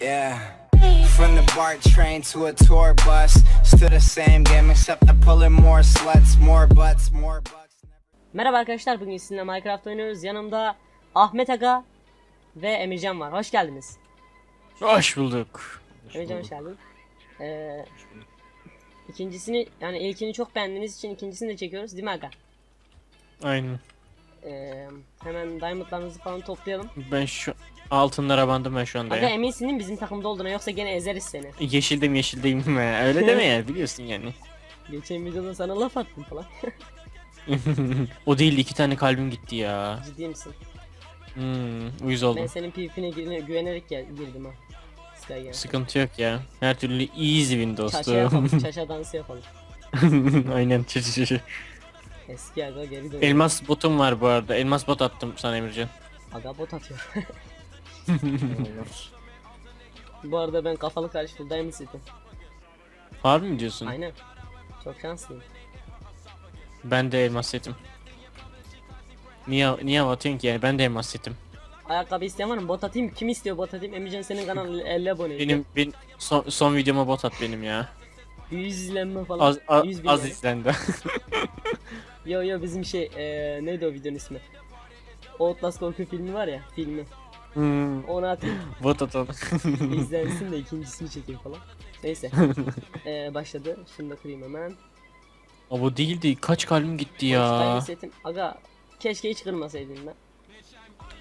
Yeah. From the BART train to a tour bus, still the same game except I'm pulling more sluts, more butts, more bucks. Merhaba arkadaşlar bugün sizinle Minecraft oynuyoruz. Yanımda Ahmet Aga ve Emircan var. Hoş geldiniz. Hoş bulduk. Emircan hoş geldin. Ee, ikincisini yani ilkini çok beğendiğiniz için ikincisini de çekiyoruz değil mi Aga? Aynen. Ee, hemen diamondlarımızı falan toplayalım. Ben şu altınlara bandım ben şu anda Aga ya. eminsin değil mi bizim takımda olduğuna yoksa gene ezeriz seni. Yeşildeyim yeşildeyim ya. Öyle deme ya biliyorsun yani. Geçen videoda sana laf attım falan. o değil iki tane kalbim gitti ya. Ciddi misin? Hmm, uyuz Ben oldum. senin PvP'ne güvene- güvenerek gel- girdim ha. Sky gel. Sıkıntı yok ya. Her türlü easy win Çaşa dostum. yapalım, çaşa dansı yapalım. Aynen çı çı çı. Eski aga geri dön. Elmas botum var bu arada. Elmas bot attım sana Emircan. Aga bot atıyor. Bu arada ben kafalı full diamond setim. Harbi mi diyorsun? Aynen. Çok şanslıyım. Ben de elmas setim. Niye niye atıyorsun ki yani ben de elmas setim. Ayakkabı isteyen var mı? Bot atayım. Kim istiyor bot atayım? Emircan senin kanalın 50 abone. Benim benim son, son videoma bot at benim ya. 100 izlenme falan. Az az, 100 bin az yani. izlendi. Yo yo bizim şey eee neydi o videonun ismi? Outlast korku filmi var ya filmi. Hmm, Onu atayım. bot at onu. izlensin de ikincisini çekeyim falan. Neyse. Eee başladı. Şunu da kırayım hemen. O bu değildi. Kaç kalbim gitti ya. setim. Aga keşke hiç kırmasaydım ben.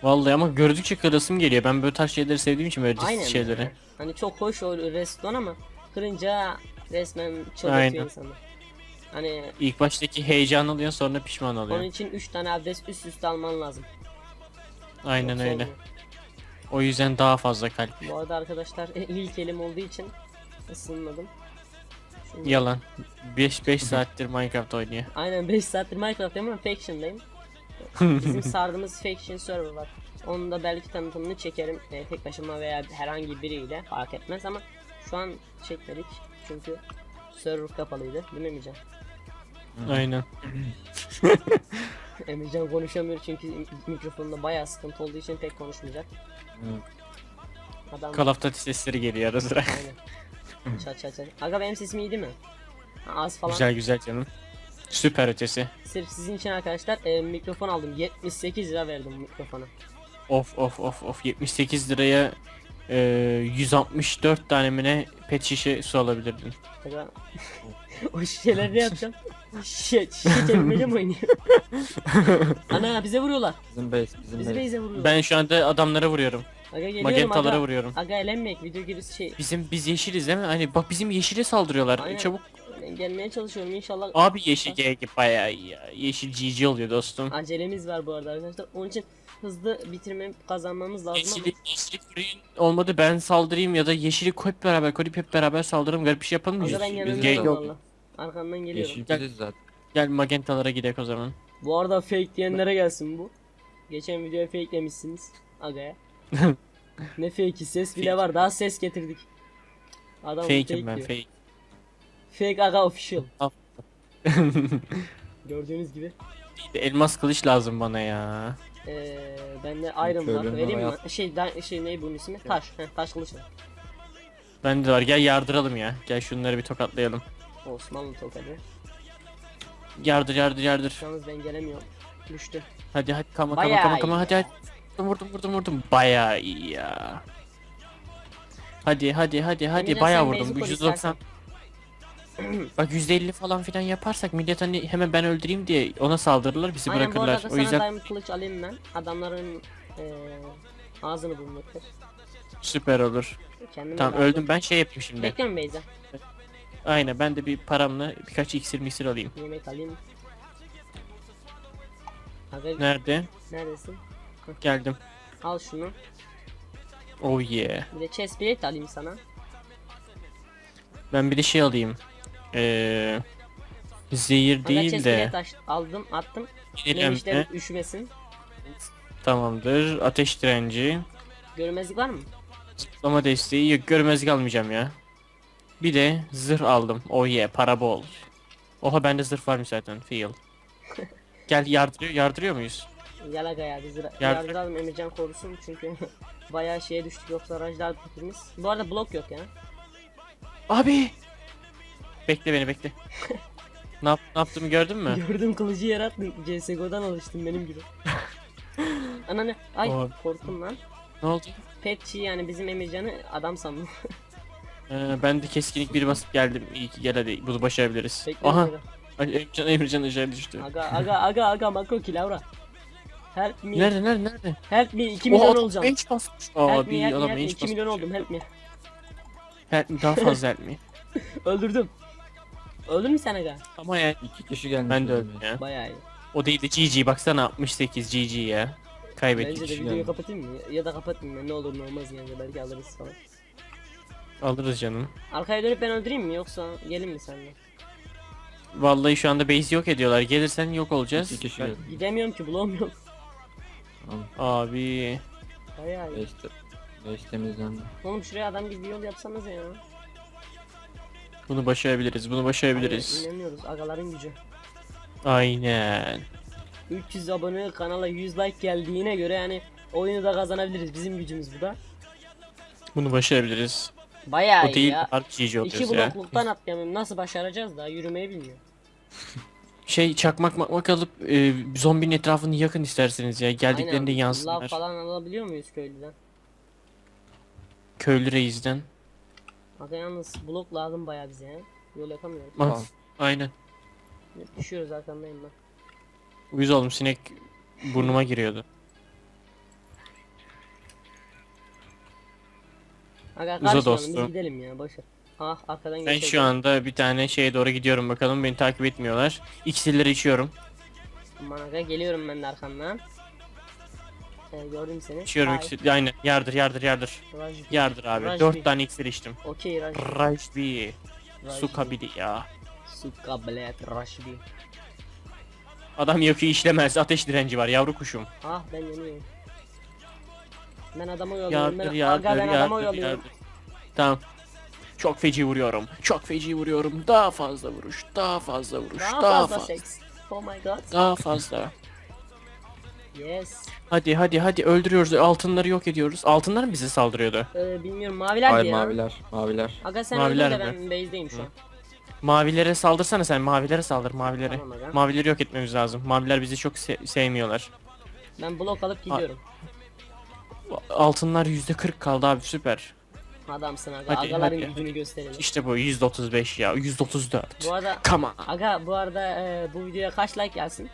Vallahi ama gördükçe kırasım geliyor. Ben böyle tarz şeyleri sevdiğim için böyle Aynen. şeyleri. Hani çok hoş o restoran ama kırınca resmen çıldırtıyor insanı. Hani İlk baştaki heyecan oluyor sonra pişman onun oluyor. için 3 tane adres üst üste alman lazım. Aynen Yoksa öyle. olmuyor. O yüzden daha fazla kalp. Bu arada arkadaşlar ilk elim olduğu için ısınmadım. Şimdi- Yalan. 5 5 saattir Minecraft oynuyor. Aynen 5 saattir Minecraft ama Faction'dayım. Bizim sardığımız Faction server var. Onun da belki tanıtımını çekerim. E, tek başıma veya herhangi biriyle fark etmez ama şu an çekmedik. Çünkü server kapalıydı. Değil mi Emircan? Aynen. Emircan konuşamıyor çünkü mikrofonda bayağı sıkıntı olduğu için pek konuşmayacak. Adam Call of Duty sesleri geliyor ara sıra. aynen. Çat çat çat. Aga benim sesim iyi değil mi? Ha, Az falan. güzel güzel canım. Süper ötesi. Sırf sizin için arkadaşlar e, mikrofon aldım. 78 lira verdim bu mikrofona. Of of of of 78 liraya e, 164 tane mi ne pet şişe su alabilirdin. Aga o şişeleri ne yapacağım? Şişe, şişe çevirmece mi oynuyor? Ana bize vuruyorlar. Bizim base, bizim Bizi base. base'e vuruyorlar. Ben şu anda adamlara vuruyorum. Aga geliyorum Magentalara aga. vuruyorum. Aga elenmeyek video girişi şey. Bizim biz yeşiliz değil mi? Hani bak bizim yeşile saldırıyorlar. Aynen. Çabuk. Ben gelmeye çalışıyorum inşallah. Abi yeşil GG bayağı iyi ya. Yeşil GG oluyor dostum. Acelemiz var bu arada arkadaşlar. Onun için hızlı bitirme kazanmamız lazım ama. Yeşili, yeşili koruyun. olmadı ben saldırayım ya da yeşili hep beraber koruyup hep beraber saldıralım. Garip bir şey yapalım mı? Aga ben Biz- yanındayım Ge- valla. Arkandan geliyorum. Yeşil Gel. biziz zaten. Gel magentalara gidelim o zaman. Bu arada fake diyenlere gelsin bu. Geçen videoya fake demişsiniz. Aga'ya. ne fake'i ses bile var daha ses getirdik. Adam fake Fake'im ben diyor. fake. Fake Aga official. Al. Gördüğünüz gibi. Elmas kılıç lazım bana ya. Ee, bende iron var. Köylünün Vereyim mi? Şey, da, şey ne bunun ismi? Taş. Heh, taş kılıç var. Bende de var. Gel yardıralım ya. Gel şunları bir tokatlayalım. Osmanlı tokadı. Yardır yardır yardır. Yalnız ben gelemiyorum. Düştü. Hadi hadi kama Bayağı kama kama kama iyi. hadi hadi. Vurdum vurdum vurdum. Bayağı iyi ya. Hadi hadi hadi hadi Emircan, bayağı sen vurdum. basic ol 190. Bak %50 falan filan yaparsak millet hani hemen ben öldüreyim diye ona saldırırlar bizi Aynen bu bırakırlar. arada O sana yüzden diamond kılıç alayım ben. Adamların ee, ağzını bulmaktır. süper olur. Kendime Tamam öldüm ben şey yapayım şimdi. Bekliyorum Beyza. Aynen ben de bir paramla birkaç iksir misir alayım. Yemek alayım. Aga Nerede? neredesin? Geldim. Al şunu. Oh yeah. Bir de chest plate alayım sana. Ben bir de şey alayım. Ee, zehir Aga değil chest de plate aldım attım. Yemişlerim üşümesin. tamamdır. Ateş direnci. Görmezlik var mı? Zıplama desteği yok görmezlik almayacağım ya. Bir de zırh aldım. Oh yeah para bol. Oha bende zırh varmış zaten. Feel. Gel yardırıyor, yardırıyor muyuz? Gel aga ya bizi Yardım- yardıralım Emircan korusun çünkü bayağı şeye düştük yoksa rajlar hepimiz. Bu arada blok yok ya. Abi. Bekle beni bekle. ne, yap, ne yaptığımı gördün mü? Gördüm kılıcı attın. CSGO'dan alıştım benim gibi. Ananı ay Abi. korktum lan. ne oldu? Petçi yani bizim Emircan'ı adam sandım. Ee, ben de keskinlik bir basıp geldim. İyi ki gel hadi bunu başarabiliriz. Bekle Aha. aga. Ay, Emircan Emircan aşağı düştü. Aga aga aga aga makro kilavra. Help me. Nerede nerede nerede? Help me 2 milyon Oha, olacağım. Bench basmış. Help me Abi help me adam help me bench 2 milyon oldum help me. Help me daha fazla help me. Öldürdüm. Öldün mü sen aga? Ama ya İki kişi gelmiş. ben de öldüm ya. Bayağı iyi. O değil de GG baksana 68 GG ya. Kaybettik. Bence de videoyu kapatayım mı? Ya da kapatmayayım ya ne olur ne olmaz yani belki alırız falan. Alırız canım. Arkaya dönüp ben öldüreyim mi yoksa gelin mi senle? Vallahi şu anda base yok ediyorlar. Gelirsen yok olacağız. İki kişi Ben- geldi. Gidemiyorum ki bulamıyorum. Tamam. Abi. Bayağı iyi. Beş, te- beş temizlendi. Oğlum şuraya adam gibi bir yol yapsanız ya. Bunu başarabiliriz. Bunu başarabiliriz. İnanıyoruz agaların gücü. Aynen. 300 abone kanala 100 like geldiğine göre yani oyunu da kazanabiliriz bizim gücümüz bu da. Bunu başarabiliriz. Bayağı O iyi değil ya. artı GG İki oluyoruz ya. blokluktan atlayamıyorum. Nasıl başaracağız daha yürümeyi bilmiyor. Şey çakmak makmak alıp e, zombinin etrafını yakın isterseniz ya. Geldiklerinde Aynen. yansınlar. Lav falan alabiliyor muyuz köylüden? Köylü reisden. Aga yalnız blok lazım bayağı bize ya. Yol yapamıyoruz. Ah, Tamam. Aynen. Düşüyoruz arkandayım ben. Uyuz oğlum sinek burnuma giriyordu. Aga Uza dostum. gidelim ya boşver. Ah arkadan Ben geçeceğiz. şu anda bir tane şeye doğru gidiyorum bakalım beni takip etmiyorlar. İksirleri içiyorum. Aman aga geliyorum ben de arkandan. Ee, gördüm seni. İçiyorum Hay. iksir. Aynen yardır yardır yardır. Raj. Yardır abi. Raj Dört bir. tane iksir içtim. Okey Raj. Rajbi. Raj Su kabili ya. Su kablet Raj bir. Adam yakıyor işlemez. Ateş direnci var yavru kuşum. Ah ben yanıyorum. Ben adamı oyalıyorum. Yardır Ben, yardır aga ben adamı yardır. Tamam. Çok feci vuruyorum. Çok feci vuruyorum. Daha fazla vuruş. Daha fazla vuruş. Daha, Daha, fazla fazla. seks. Oh my god. Daha fazla. Yes. Hadi hadi hadi öldürüyoruz. Altınları yok ediyoruz. Altınlar mı bize saldırıyordu? Ee, bilmiyorum maviler Hayır ya. maviler. Maviler. Aga sen Maviler öldür de ben base'deyim şu an. Mavilere saldırsana sen. Mavilere saldır mavilere. Tamam aga. Mavileri yok etmemiz lazım. Maviler bizi çok se- sevmiyorlar. Ben blok alıp gidiyorum. Altınlar %40 kaldı abi süper. Adamsın aga. Hadi, Agaların hadi. gücünü gösterelim. İşte bu %35 ya. %34. Bu arada Come on. aga bu arada e, bu videoya kaç like gelsin?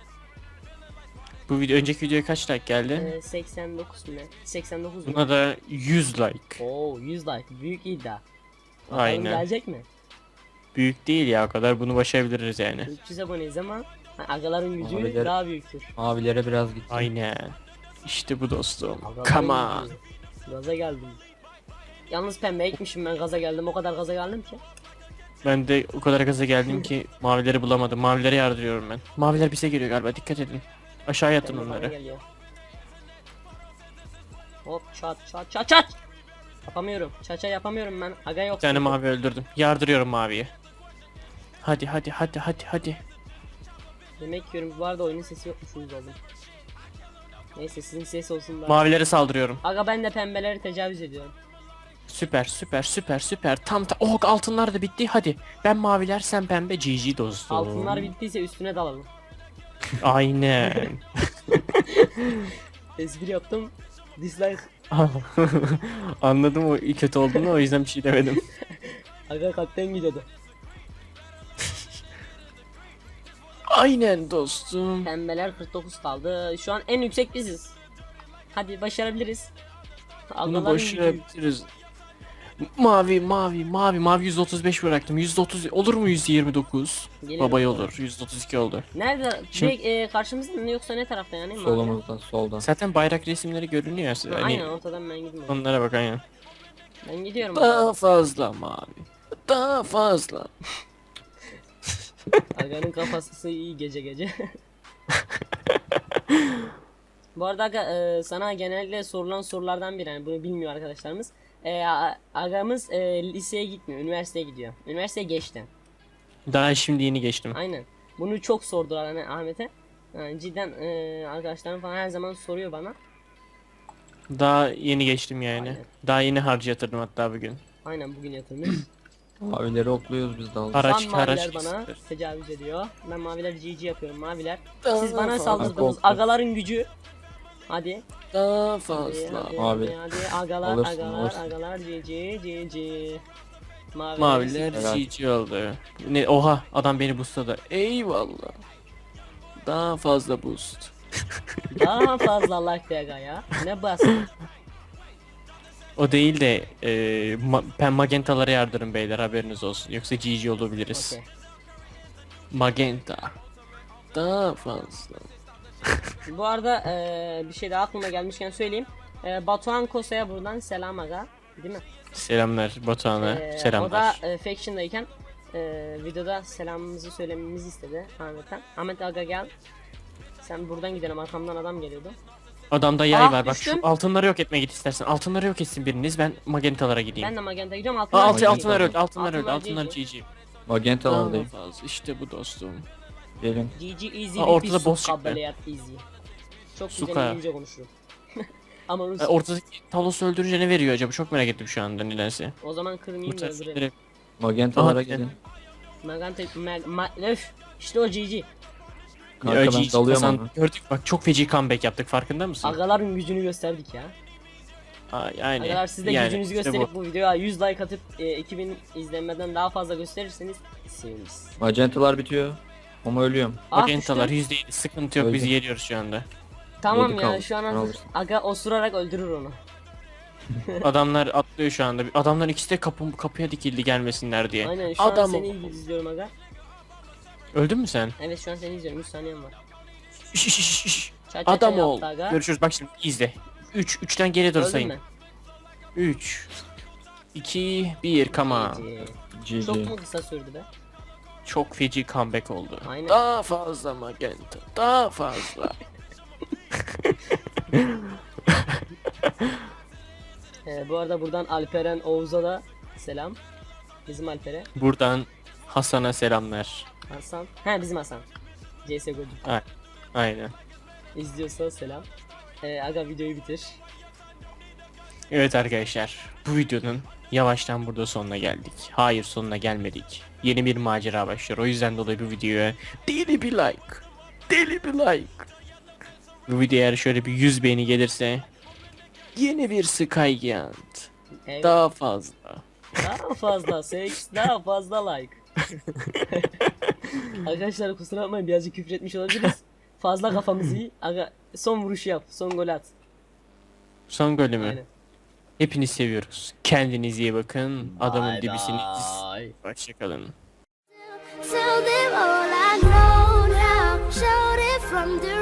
Bu video önceki videoya kaç like geldi? Ee, 89 mu ne? 89 mu? Buna da 100 like. Oo 100 like. Büyük iddia. Bakalım Aynen. gelecek mi? Büyük değil ya o kadar bunu başarabiliriz yani. 300 aboneyiz ama ha, agaların gücü Maviler- daha büyüktür. Mavilere biraz gitti. Aynen. İşte bu dostum. Agaların Come on. Gaza geldim. Yalnız pembe ekmişim ben gaza geldim. O kadar gaza geldim ki. Ben de o kadar gaza geldim ki mavileri bulamadım. Mavilere yardırıyorum ben. Maviler bize geliyor galiba dikkat edin. Aşağıya atın Pembe bana onları. geliyor. Hop çat çat çat çat. Yapamıyorum. Çaça yapamıyorum ben. Aga yok. Bir tane mavi öldürdüm. Yardırıyorum maviye. Hadi hadi hadi hadi hadi. Demek yiyorum. Bu arada oyunun sesi yokmuş uyuz oldum. Neyse sizin ses olsun da. Mavilere saldırıyorum. Aga ben de pembeleri tecavüz ediyorum. Süper süper süper süper. Tam ta oh altınlar da bitti hadi. Ben maviler sen pembe GG dostum. Altınlar bittiyse üstüne dalalım. Aynen. Espri yaptım. Dislike. Anladım o kötü olduğunu o yüzden bir şey demedim. Aga kalpten gidiyordu. Aynen dostum. Pembeler 49 kaldı. Şu an en yüksek biziz. Hadi başarabiliriz. Bunu gücü. bitiririz. Mavi mavi mavi mavi 135 bıraktım. 130 olur mu 129? Geliyorum. Babay olur. 132 oldu. Nerede? Şimdi- Direkt e, karşımızda mı yoksa ne tarafta yani? Mavi. Solumuzdan soldan. Zaten bayrak resimleri görünüyor ya size. Ha, Hani Aynen ortadan ben gidiyorum. onlara bak aynen. Ben gidiyorum. Daha fazla mavi. Daha fazla. Aga'nın kafası iyi gece gece. Bu arada Aga e, sana genelde sorulan sorulardan biri yani bunu bilmiyor arkadaşlarımız. E, a- agamız e, liseye gitmiyor, üniversiteye gidiyor. Üniversiteye geçti. Daha şimdi yeni geçtim. Aynen. Bunu çok sordular hani Ahmet'e. Yani cidden e, arkadaşlarım falan her zaman soruyor bana. Daha yeni geçtim yani. Aynen. Daha yeni harcı yatırdım hatta bugün. Aynen bugün yatırmış. Mavileri okluyoruz biz de aldık. Araç Şu an maviler haraç bana kesilir. tecavüz ediyor. Ben maviler GG yapıyorum maviler. Daha Siz bana fazla. saldırdınız. Agaların gücü. Hadi. Daha Hadi, fazla. hadi, Mavi. hadi, hadi. Agalar, Alırsın, agalar, alırsın. agalar, GG, GG. Maviler, Maviler Evet. GG oldu. Ne oha adam beni boostladı. Eyvallah. Daha fazla boost. Daha fazla like de aga ya. Ne bastın? O değil de e, ma- ben magentalara yardırım beyler haberiniz olsun. Yoksa GG olabiliriz. Okey. Magenta. Daha fazla. Bu arada eee, bir şey daha aklıma gelmişken söyleyeyim. Eee, Batuhan Kosa'ya buradan selam aga. Değil mi? Selamlar Batuhan'a. Eee, Selamlar. O da e, Faction'dayken e, videoda selamımızı söylememizi istedi Ahmet'ten. Ahmet aga gel. Sen buradan gidelim arkamdan adam geliyordu. Adamda yay Ah, var bak düştüm. şu altınları yok etmeye git istersen. Altınları yok etsin biriniz ben magentalara gideyim. Ben de Magenta gidiyorum Aa, altına. altı, altınlar öldü altınlar öldü Altınlar GG. Daha Magentalardayım. fazla işte bu dostum. Gelin. GG easy Aa, ortada boss çıktı. kabeleyat easy. Çok güzel Suka. İngilizce konuşurum. Ama Rus. E, ortadaki Talos'u öldürünce ne veriyor acaba? Çok merak ettim şu anda nedense. o zaman kırmayayım da öldürelim. Magentalara Aha, gelin. Magenta, mag, ma, öf. İşte o GG. Kanka Ya, ben GG dalıyorum ama. Gördük bak çok feci comeback yaptık farkında mısın? Agaların gücünü gösterdik ya. Aa, yani. Agalar siz de yani gücünüzü işte gösterip bu. bu. videoya 100 like atıp e, 2000 izlenmeden daha fazla gösterirseniz seviniriz. Magentalar bitiyor. Ama ölüyorum. Ah, Magentalar düştü. %7 sıkıntı yok biz Öldü. yeniyoruz şu anda. Tamam Yedi ya kaldı. şu an Sen hazır. alırsın. Aga osurarak öldürür onu. Adamlar atlıyor şu anda. Adamlar ikisi de kapı, kapıya dikildi gelmesinler diye. Aynen şu an Adam seni izliyorum aga. Öldün mü sen? Evet şu an seni izliyorum 3 saniyem var. Şş, şş, şş, Adam ol. yaptı aga. Görüşürüz bak şimdi izle. 3 3'ten geri dur Öldün sayın. mü? 3 2 1 come on. GG. Çok mu kısa sürdü be? Çok feci comeback oldu. Aynen. Daha fazla magenta. Daha fazla. Ee, bu arada buradan Alperen Oğuz'a da selam. Bizim Alper'e. Buradan Hasan'a selamlar. Hasan. He bizim Hasan. CSGO'cu. Aynen. İzliyorsa selam. Ee, aga videoyu bitir. Evet arkadaşlar bu videonun yavaştan burada sonuna geldik. Hayır sonuna gelmedik. Yeni bir macera başlıyor. O yüzden dolayı bu videoya deli bir like. Deli bir like. Bu video eğer şöyle bir 100 beğeni gelirse yeni bir Skygiant. Evet. Daha fazla. Daha fazla seks, daha fazla like. Arkadaşlar kusura bakmayın birazcık küfür etmiş olabiliriz. Fazla kafamız iyi. Aga, son vuruşu yap. Son gol at. Son golü mü? Aynen. Hepinizi seviyoruz. Kendinize iyi bakın. Adamın Bye dibisiniz. Hoşçakalın. Tell them all I know now. Shout it from the